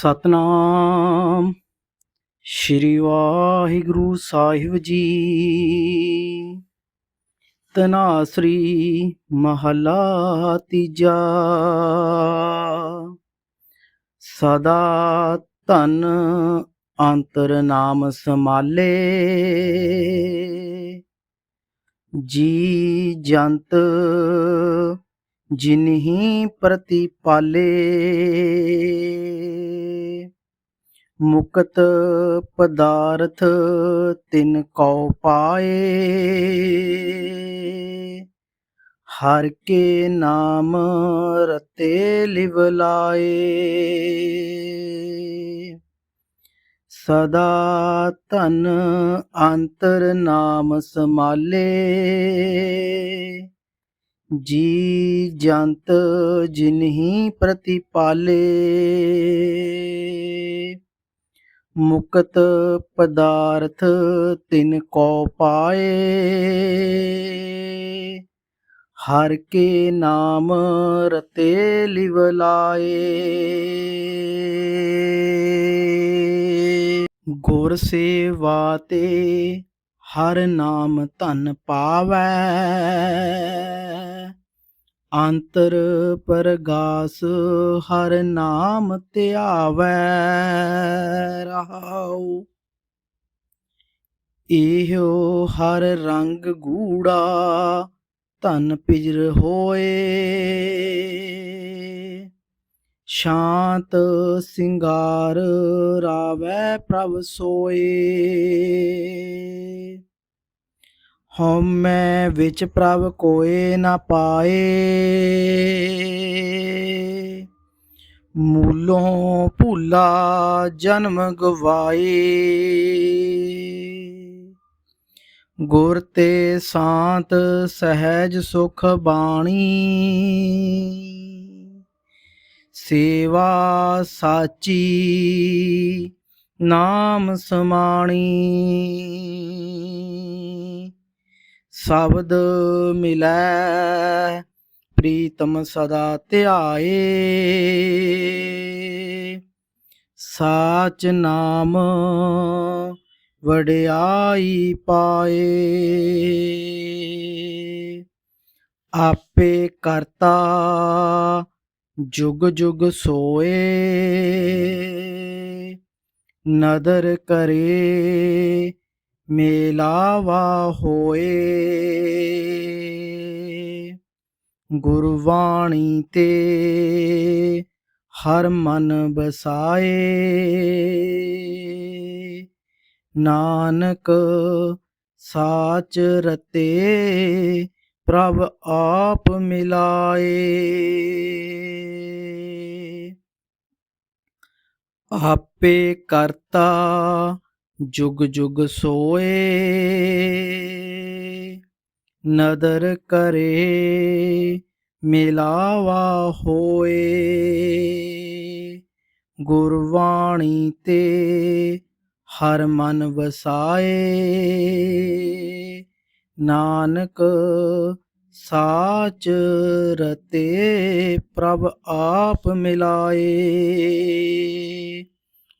ਸਤਨਾਮ। ਸ਼੍ਰੀ ਵਾਹਿਗੁਰੂ ਸਾਹਿਬ ਜੀ। ਤਨਾਸਰੀ ਮਹਲਾ ਤੀਜਾ। ਸਦਾ ਧਨ ਅੰਤਰ ਨਾਮ ਸਮਾਲੇ ਜੀ ਜੰਤ ਜਿਨਹੀ ਪ੍ਰਤੀਪਾਲੇ। ਮੁਕਤ ਪਦਾਰਥ ਤਿਨ ਕਉ ਪਾਏ। ਹਰ ਕੇ ਨਾਮ ਰਤੇ ਲਿਵ ਲਾਏ। ਸਦਾ ਧਨ ਅੰਤਰ ਨਾਮ ਸਮਾਲੇ। ਜੀ ਜੰਤ ਜਿਨਹੀ ਪ੍ਰਤੀਪਾਲੇ। ਮੁਕਤ ਪਦਾਰਥ ਤਿਨ ਕੋ ਪਾਏ। ਹਰ ਕੇ ਨਾਮ ਰਤੇ ਲਿਵ ਲਾਏ। ਗੁਰ ਸੇਵਾ ਤੇ ਹਰ ਨਾਮ ਧਨ ਪਾਵੈ। ਅੰਤਰ ਪਰਗਾਸ ਹਰ ਨਾਮ ਧਿਆਵੈ ਰਹਾਉ। ਇਹੋ ਹਰ ਰੰਗ ਗੂੜਾ ਧਨ ਪਿਜਰ ਹੋਏ। ਸ਼ਾਂਤ ਸਿੰਗਾਰ ਰਾਵੈ ਪ੍ਰਭ ਸੋਏ। ਹਉਮੈ ਵਿੱਚ ਪ੍ਰਭ ਕੋਏ ਨਾ ਪਾਏ। ਮੂਲੋਂ ਭੂਲਾ ਜਨਮ ਗਵਾਏ। ਗੁਰ ਤੇ ਸਾਤ ਸਹਿਜ ਸੁਖ ਬਾਣੀ। ਸੇਵਾ ਸਾਚੀ ਨਾਮ ਸਮਾਣੀ। ਸ਼ਬਦ ਮਿਲੈ, ਪ੍ਰੀਤਮ ਸਦਾ ਧਿਆਏ। ਸਾਚ ਨਾਮ ਵਡਿਆਈ ਪਾਏ। ਆਪੇ ਕਰਤਾ ਜੁਗ ਜੁਗ ਸੋਏ। ਨਦਰ ਕਰੇ ਮੇਲਾਵਾ ਹੋਏ। ਗੁਰਬਾਣੀ ਤੇ ਹਰ ਮਨ ਬਸਾਏ ਨਾਨਕ ਸਾਚ ਰਤੇ ਪ੍ਰਭ ਆਪ ਮਿਲਾਏ। ਆਪੇ ਕਰਤਾ ਜੁਗ ਜੁਗ ਸੋਏ, ਨਦਰ ਕਰੇ, ਮਿਲਾਵਾ ਹੋਏ। ਗੁਰਬਾਣੀ ਤੇ ਹਰ ਮਨ ਵਸਾਏ, ਨਾਨਕ ਸਾਚ ਰਤੇ ਪ੍ਰਭ ਆਪ ਮਿਲਾਏ।